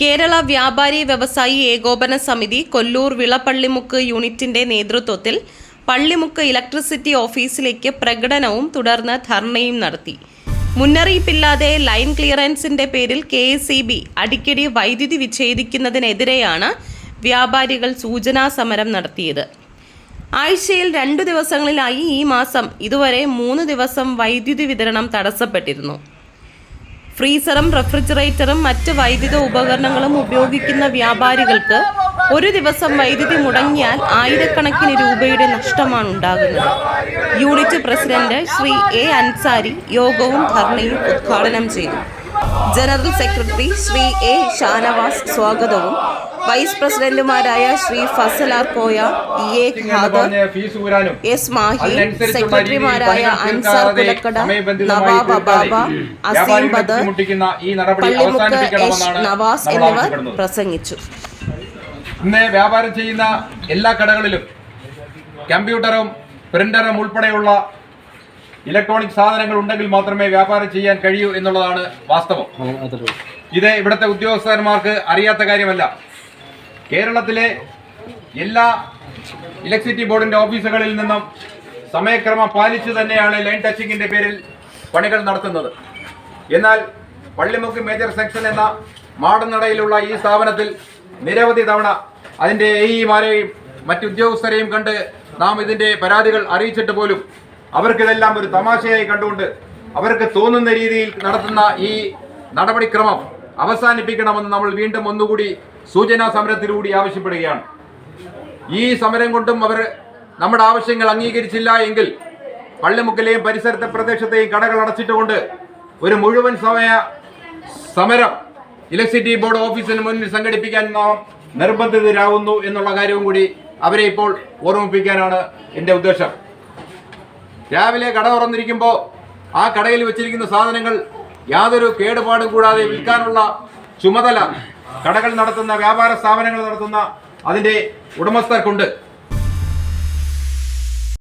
കേരള വ്യാപാരി വ്യവസായി ഏകോപന സമിതി കൊല്ലൂർ വിളപ്പള്ളിമുക്ക് യൂണിറ്റിന്റെ നേതൃത്വത്തിൽ പള്ളിമുക്ക് ഇലക്ട്രിസിറ്റി ഓഫീസിലേക്ക് പ്രകടനവും തുടർന്ന് ധർണയും നടത്തി. മുന്നറിയിപ്പില്ലാതെ ലൈൻ ക്ലിയറൻസിന്റെ പേരിൽ കെ എസ് അടിക്കടി വൈദ്യുതി വിച്ഛേദിക്കുന്നതിനെതിരെയാണ് വ്യാപാരികൾ സൂചനാ സമരം നടത്തിയത്. ആഴ്ചയിൽ രണ്ടു ദിവസങ്ങളിലായി ഈ മാസം ഇതുവരെ മൂന്ന് ദിവസം വൈദ്യുതി വിതരണം തടസ്സപ്പെട്ടിരുന്നു. ഫ്രീസറും റെഫ്രിജറേറ്ററും മറ്റ് വൈദ്യുത ഉപകരണങ്ങളും ഉപയോഗിക്കുന്ന വ്യാപാരികൾക്ക് ഒരു ദിവസം വൈദ്യുതി മുടങ്ങിയാൽ ആയിരക്കണക്കിന് രൂപയുടെ നഷ്ടമാണ് ഉണ്ടാകുന്നത്. Unit president Shri A Ansari യോഗവും ധർണയും ഉദ്ഘാടനം ചെയ്തു. General secretary Shri A Shanavas സ്വാഗതവും വൈസ് പ്രസിഡന്റുമാരായ Shri Fazal R Koya A Khader S Mahi സെക്രട്ടറിമാരായ അൻസാർ കുലക്കട നവാബ് അബാബ അസീം ബദർ പള്ളിമുക്ക് എസ് നവാസ് എന്നിവർ പ്രസംഗിച്ചു. ഇന്ന് വ്യാപാരം ചെയ്യുന്ന എല്ലാ കടകളിലും കമ്പ്യൂട്ടറും പ്രിന്ററും ഉൾപ്പെടെയുള്ള ഇലക്ട്രോണിക് സാധനങ്ങൾ ഉണ്ടെങ്കിൽ മാത്രമേ വ്യാപാരം ചെയ്യാൻ കഴിയൂ എന്നുള്ളതാണ് വാസ്തവം. ഇത് ഇവിടുത്തെ ഉദ്യോഗസ്ഥന്മാർക്ക് അറിയാത്ത കാര്യമല്ല. കേരളത്തിലെ എല്ലാ ഇലക്ട്രിസിറ്റി ബോർഡിന്റെ ഓഫീസുകളിൽ നിന്നും സമയക്രമം പാലിച്ചു തന്നെയാണ് ലൈൻ ടച്ചിങ്ങിന്റെ പേരിൽ പണികൾ നടത്തുന്നത്. എന്നാൽ പള്ളിമുക്ക് മേജർ സെക്ഷൻ എന്ന മാടനടയിലുള്ള ഈ സ്ഥാപനത്തിൽ നിരവധി തവണ അതിന്റെ എഇമാരെയും മറ്റു ഉദ്യോഗസ്ഥരെയും കണ്ട് നാം ഇതിന്റെ പരാതികൾ അറിയിച്ചിട്ട് പോലും അവർക്കിതെല്ലാം ഒരു തമാശയായി കണ്ടുകൊണ്ട് അവർക്ക് തോന്നുന്ന രീതിയിൽ നടത്തുന്ന ഈ നടപടിക്രമം അവസാനിപ്പിക്കണമെന്ന് നമ്മൾ വീണ്ടും ഒന്നുകൂടി സൂചനാ സമരത്തിലൂടെ ആവശ്യപ്പെടുകയാണ്. ഈ സമരം കൊണ്ടും അവർ നമ്മുടെ ആവശ്യങ്ങൾ അംഗീകരിച്ചില്ല എങ്കിൽ പള്ളിമുക്കിലെയും പരിസരത്തെ പ്രദേശത്തെയും കടകൾ അടച്ചിട്ടുകൊണ്ട് ഒരു മുഴുവൻ സമയ സമരം ഇലക്ട്രിസിറ്റി ബോർഡ് ഓഫീസിന് മുന്നിൽ സംഘടിപ്പിക്കാൻ നാം നിർബന്ധിതരാകുന്നു എന്നുള്ള കാര്യവും കൂടി അവരെ ഇപ്പോൾ ഓർമ്മിപ്പിക്കാനാണ് എന്റെ ഉദ്ദേശം. രാവിലെ കട തുറന്നിരിക്കുമ്പോൾ ആ കടയിൽ വെച്ചിരിക്കുന്ന സാധനങ്ങൾ യാതൊരു കേടുപാടും കൂടാതെ വിൽക്കാനുള്ള ചുമതല കടകൾ നടത്തുന്ന വ്യാപാര സ്ഥാപനങ്ങൾ നടത്തുന്ന അതിന്റെ ഉടമസ്ഥർക്കുണ്ട്.